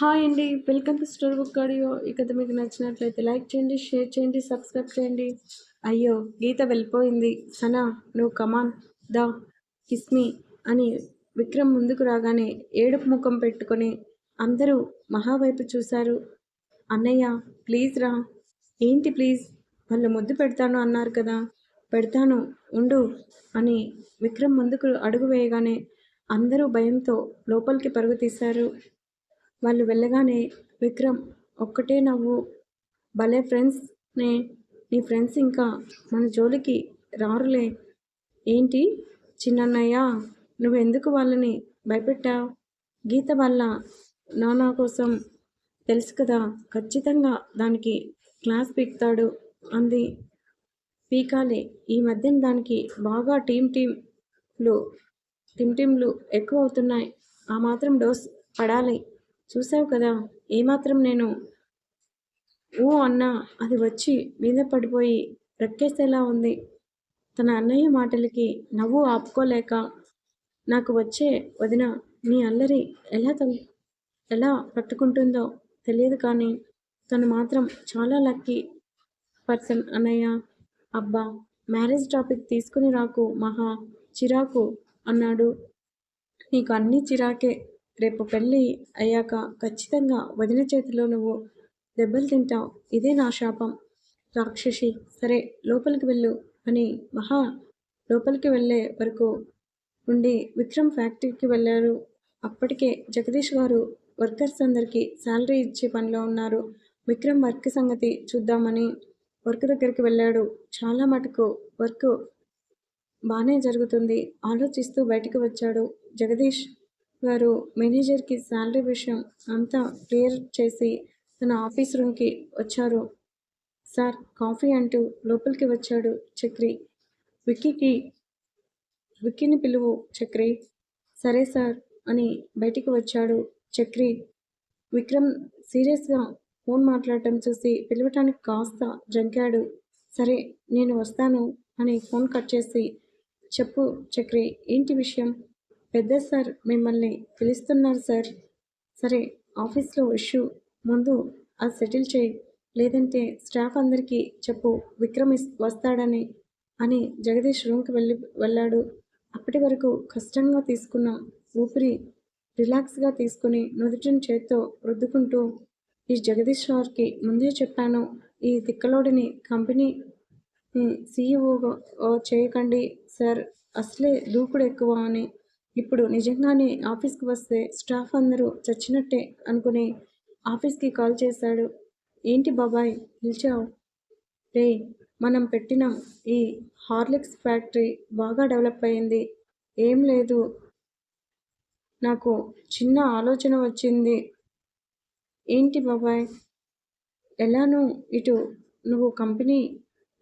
Hi అండి. Welcome to store book audio. ఈ కథ మీకు నచ్చినట్లయితే లైక్ చేయండి షేర్ చేయండి సబ్స్క్రైబ్ చేయండి. అయ్యో గీత వెళ్ళిపోయింది. సనా నువ్వు కమాన్ దా కిస్మి అని విక్రమ్ ముందుకు రాగానే ఏడుపు ముఖం పెట్టుకొని అందరూ మహా వైపు చూశారు. అన్నయ్య ప్లీజ్ రా. ఏంటి ప్లీజ్? వాళ్ళు ముద్దు పెడతాను అన్నారు కదా. పెడతాను ఉండు అని విక్రమ్ ముందుకు అడుగు వేయగానే అందరూ భయంతో లోపలికి పరుగు తీశారు. వాళ్ళు వెళ్ళగానే విక్రమ్ ఒక్కటే నవ్వు. భలే ఫ్రెండ్స్ నే. నీ ఫ్రెండ్స్ ఇంకా మన జోలికి రారులే. ఏంటి? చిన్నన్నయ్య నువ్వెందుకు వాళ్ళని భయపెట్టావు? గీత వల్ల నానా కోసం తెలుసు కదా ఖచ్చితంగా దానికి క్లాస్ పీక్తాడు అంది. పీకాలే. ఈ మధ్యన దానికి బాగా టీం టీంలు టీమ్ టీంలు ఎక్కువ అవుతున్నాయి. ఆ మాత్రం డోస్ పడాలి. చూసావు కదా ఏమాత్రం నేను ఊ అన్నా అది వచ్చి మీద పడిపోయి రెక్కేసేలా ఉంది. తన అన్నయ్య మాటలకి నవ్వు ఆపుకోలేక నాకు వచ్చే వదిన నీ అల్లరి ఎలా తల్ ఎలా పట్టుకుంటుందో తెలియదు కానీ తను మాత్రం చాలా లక్కీ పర్సన్ అన్నయ్య. అబ్బా మ్యారేజ్ టాపిక్ తీసుకుని రాకు మహా చిరాకు అన్నాడు. నీకు అన్నీ చిరాకే రేపు పెళ్ళి అయ్యాక ఖచ్చితంగా వదిన చేతిలో నువ్వు దెబ్బలు తింటావు. ఇదే నా శాపం. రాక్షసి సరే లోపలికి వెళ్ళు అని మహా లోపలికి వెళ్ళే వరకు ఉండి విక్రమ్ ఫ్యాక్టరీకి వెళ్ళారు. అప్పటికే జగదీష్ గారు వర్కర్స్ అందరికీ శాలరీ ఇచ్చే పనిలో ఉన్నారు. విక్రమ్ వర్క్ సంగతి చూద్దామని వర్క్ దగ్గరికి వెళ్ళాడు. చాలా మటుకు వర్క్ బాగానే జరుగుతుంది. ఆలోచిస్తూ బయటకు వచ్చాడు జగదీష్. వారు మేనేజర్కి శాలరీ విషయం అంతా క్లియర్ చేసి తన ఆఫీస్ రూమ్కి వచ్చారు. సార్ కాఫీ అంటూ లోపలికి వచ్చాడు చక్రి. విక్కీకి విక్కీని పిలువు చక్రి. సరే సార్ అని బయటికి వచ్చాడు చక్రి. విక్రమ్ సీరియస్గా ఫోన్ మాట్లాడటం చూసి పిలవటానికి కాస్త జంకాడు. సరే నేను వస్తాను అని ఫోన్ కట్ చేసి చెప్పు చక్రి ఏంటి విషయం? పెద్ద సార్ మిమ్మల్ని పిలుస్తున్నారు సార్. సరే ఆఫీస్లో ఇష్యూ ముందు అది సెటిల్ చేయి. లేదంటే స్టాఫ్ అందరికీ చెప్పు విక్రమ్ వస్తాడని అని జగదీష్ రూమ్కి వెళ్ళి వెళ్ళాడు. అప్పటి వరకు కష్టంగా తీసుకున్న ఊపిరి రిలాక్స్గా తీసుకుని నుదుటిని చేత్తో రుద్దుకుంటూ ఈ జగదీష్ సార్కి ముందే చెప్పాను ఈ తిక్కలోడిని కంపెనీ సీఈఓగా చేయకండి సార్. అసలే దూకుడు ఎక్కువ అని ఇప్పుడు నిజంగానే ఆఫీస్కి వస్తే స్టాఫ్ అందరూ చచ్చినట్టే అనుకుని ఆఫీస్కి కాల్ చేశాడు. ఏంటి బాబాయ్ పిలిచావు? రే మనం పెట్టిన ఈ హార్లిక్స్ ఫ్యాక్టరీ బాగా డెవలప్ అయింది. ఏం లేదు. నాకు చిన్న ఆలోచన వచ్చింది. ఏంటి బాబాయ్? ఎలానూ ఇటు నువ్వు కంపెనీ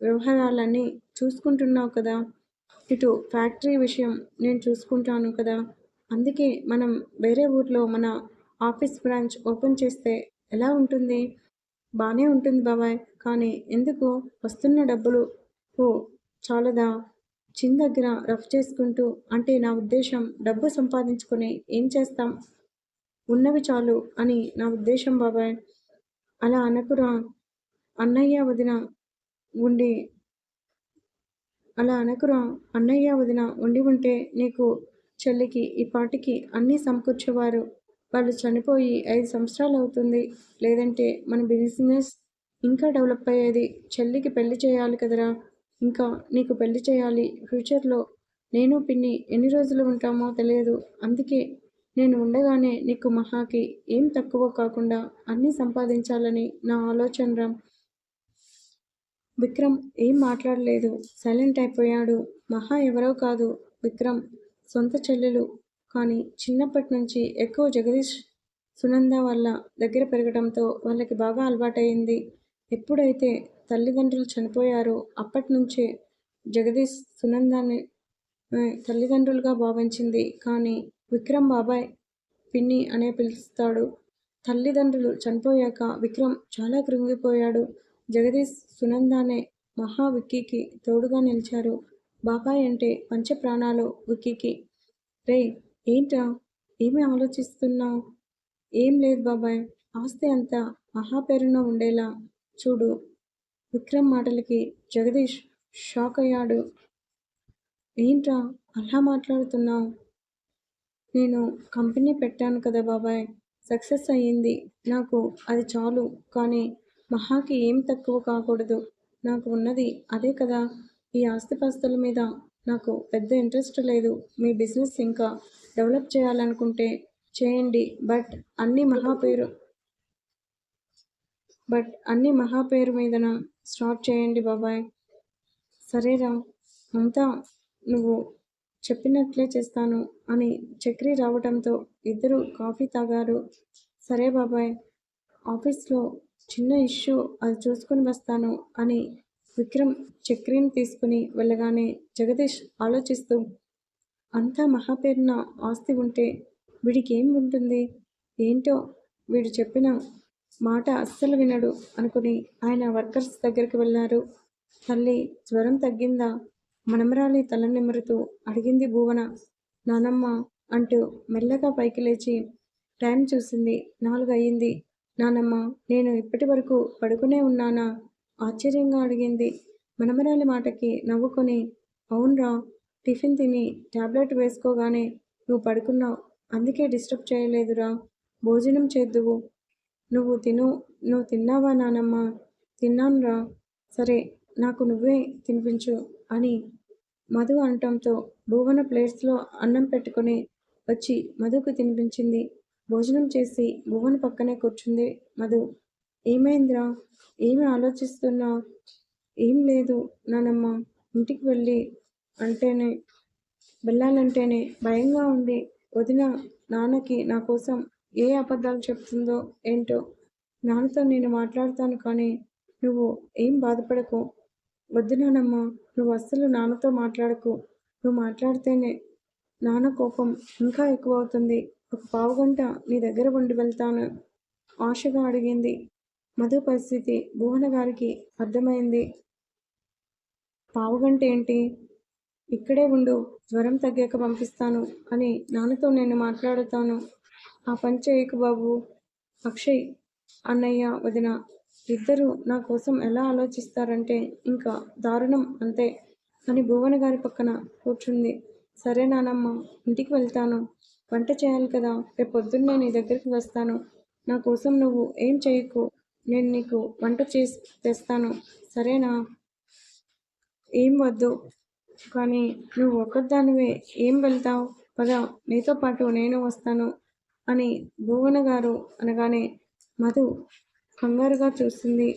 వ్యవహారాలన్నీ చూసుకుంటున్నావు కదా. ఇటు ఫ్యాక్టరీ విషయం నేను చూసుకుంటాను కదా. అందుకే మనం వేరే ఊర్లో మన ఆఫీస్ బ్రాంచ్ ఓపెన్ చేస్తే ఎలా ఉంటుంది? బాగానే ఉంటుంది బాబాయ్ కానీ ఎందుకు? వస్తున్న డబ్బులు ఓ చాలదా? చిన్న దగ్గర రఫ్ చేసుకుంటూ అంటే నా ఉద్దేశం డబ్బు సంపాదించుకొని ఏం చేస్తాం? ఉన్నవి చాలు అని నా ఉద్దేశం బాబాయ్. అలా అనకురా అన్నయ్య వదిన ఉండి అలా అనకురా. అన్నయ్య వదిన ఉండి ఉంటే నీకు చెల్లికి ఈ పాటికి అన్నీ సమకూర్చేవారు. వాళ్ళు చనిపోయి ఐదు సంవత్సరాలు అవుతుంది లేదంటే మన బిజినెస్ ఇంకా డెవలప్ అయ్యేది చెల్లికి పెళ్ళి చేయాలి కదరా. ఇంకా నీకు పెళ్ళి చేయాలి. ఫ్యూచర్లో నేను పిన్ని ఎన్ని రోజులు ఉంటామో తెలియదు. అందుకే నేను ఉండగానే నీకు మహాకి ఏం తక్కువ కాకుండా అన్నీ సంపాదించాలని నా ఆలోచన రామ్ విక్రమ్ ఏం మాట్లాడలేదు. సైలెంట్ అయిపోయాడు. మహా ఎవరో కాదు విక్రమ్. సొంత చెల్లెలు. కానీ చిన్నప్పటి నుంచి ఎక్కువ జగదీష్ సునంద వాళ్ళ దగ్గర పెరగడంతో వాళ్ళకి బాగా అలవాటైంది ఎప్పుడైతే తల్లిదండ్రులు చనిపోయారో అప్పటి నుంచే జగదీష్ సునందాన్ని తల్లిదండ్రులుగా భావించింది. కానీ విక్రమ్ బాబాయ్ పిన్ని అనే పిలుస్తాడు. తల్లిదండ్రులు చనిపోయాక విక్రమ్ చాలా కృంగిపోయాడు. జగదీష్ సునందానే మహా విక్కీకి తోడుగా నిలిచారు. బాబాయ్ అంటే పంచ ప్రాణాలు విక్కీకి. రే ఏంట్రా? ఏమి ఆలోచిస్తున్నావు? ఏం లేదు బాబాయ్. ఆస్తి అంతా మహాపేరున ఉండేలా చూడు. విక్రమ్ మాటలకి జగదీష్ షాక్ అయ్యాడు. ఏంట్రా? అలా మాట్లాడుతున్నావు? నేను కంపెనీ పెట్టాను కదా బాబాయ్. సక్సెస్ అయ్యింది. నాకు అది చాలు. కానీ మహాకి ఏం తక్కువ కాకూడదు. నాకు ఉన్నది అదే కదా. ఈ ఆస్తిపాస్తుల మీద నాకు పెద్ద ఇంట్రెస్ట్ లేదు. మీ బిజినెస్ ఇంకా డెవలప్ చేయాలనుకుంటే చేయండి. బట్ అన్ని మహా పేరు బట్ అన్ని మహా పేరు మీదన స్టార్ట్ చేయండి బాబాయ్. సరేరా అంతా నువ్వు చెప్పినట్లే చేస్తాను అని చక్రి రావడంతో ఇద్దరు కాఫీ తాగారు. సరే బాబాయ్ ఆఫీస్లో చిన్న ఇష్యూ అది చూసుకొని వస్తాను అని విక్రమ్ చక్రిని తీసుకుని వెళ్ళగానే జగదీష్ ఆలోచిస్తూ అంతా మహాపేరున ఆస్తి ఉంటే వీడికి ఏం ఉంటుంది? ఏంటో వీడు చెప్పిన మాట అస్సలు వినడు అనుకుని ఆయన వర్కర్స్ దగ్గరికి వెళ్ళారు. తల్లి జ్వరం తగ్గిందా? మనమరాలి తల నిమురుతూ అడిగింది భువన. నానమ్మ అంటూ మెల్లగా పైకి లేచి టైం చూసింది నాలుగు అయ్యింది నానమ్మ నేను ఇప్పటి వరకు పడుకునే ఉన్నానా? ఆశ్చర్యంగా అడిగింది. మనమరాలి మాటకి నవ్వుకొని అవునరా టిఫిన్ తిని టాబ్లెట్ వేసుకోగానే నువ్వు పడుకున్నావు. అందుకే డిస్టర్బ్ చేయలేదురా. భోజనం చేద్దువు. నువ్వు తిను నువ్వు తిన్నావా నానమ్మ? తిన్నానురా. సరే నాకు నువ్వే తినిపించు అని మధు అనటంతో భువన ప్లేట్స్లో అన్నం పెట్టుకొని వచ్చి మధుకు తినిపించింది. భోజనం చేసి భువన పక్కనే కూర్చుంది. మధు ఏమైందిరా? ఏమి ఆలోచిస్తున్నా? ఏం లేదు నానమ్మ. ఇంటికి వెళ్ళి అంటేనే వెళ్ళాలంటేనే భయంగా ఉంది. వదిన నాన్నకి నా కోసం ఏ అబద్ధాలు చెప్తుందో ఏంటో నాన్నతో నేను మాట్లాడతాను కానీ నువ్వు ఏం బాధపడకు. వద్దు నానమ్మ నువ్వు అస్సలు నాన్నతో మాట్లాడకు. నువ్వు మాట్లాడితేనే నాన్న కోపం ఇంకా ఎక్కువ అవుతుంది. ఒక పావుగంట నీ దగ్గర ఉండి వెళ్తాను. ఆశగా అడిగింది. మధు పరిస్థితి భువన గారికి అర్థమైంది. పావుగంట ఏంటి? ఇక్కడే ఉండు జ్వరం తగ్గాక పంపిస్తాను అని నాన్నతో నేను మాట్లాడుతాను. ఆ పని చేయకు బాబు. అక్షయ్ అన్నయ్య వదిన ఇద్దరు నా కోసం ఎలా ఆలోచిస్తారంటే ఇంకా దారుణం అంతే అని భువన గారి పక్కన కూర్చుంది. సరే నానమ్మ ఇంటికి వెళ్తాను. వంట చేయాలి కదా. రేపు పొద్దున్నే నీ దగ్గరికి వస్తాను. నా కోసం నువ్వు ఏం చేయకు. నేను నీకు వంట చేసి తెస్తాను. సరేనా? ఏం వద్దు. కానీ నువ్వు ఒక్కదానివే ఏం వెళ్తావు? పద నీతో పాటు నేను వస్తాను అని భువన గారు అనగానే మధు కంగారుగా చూసింది.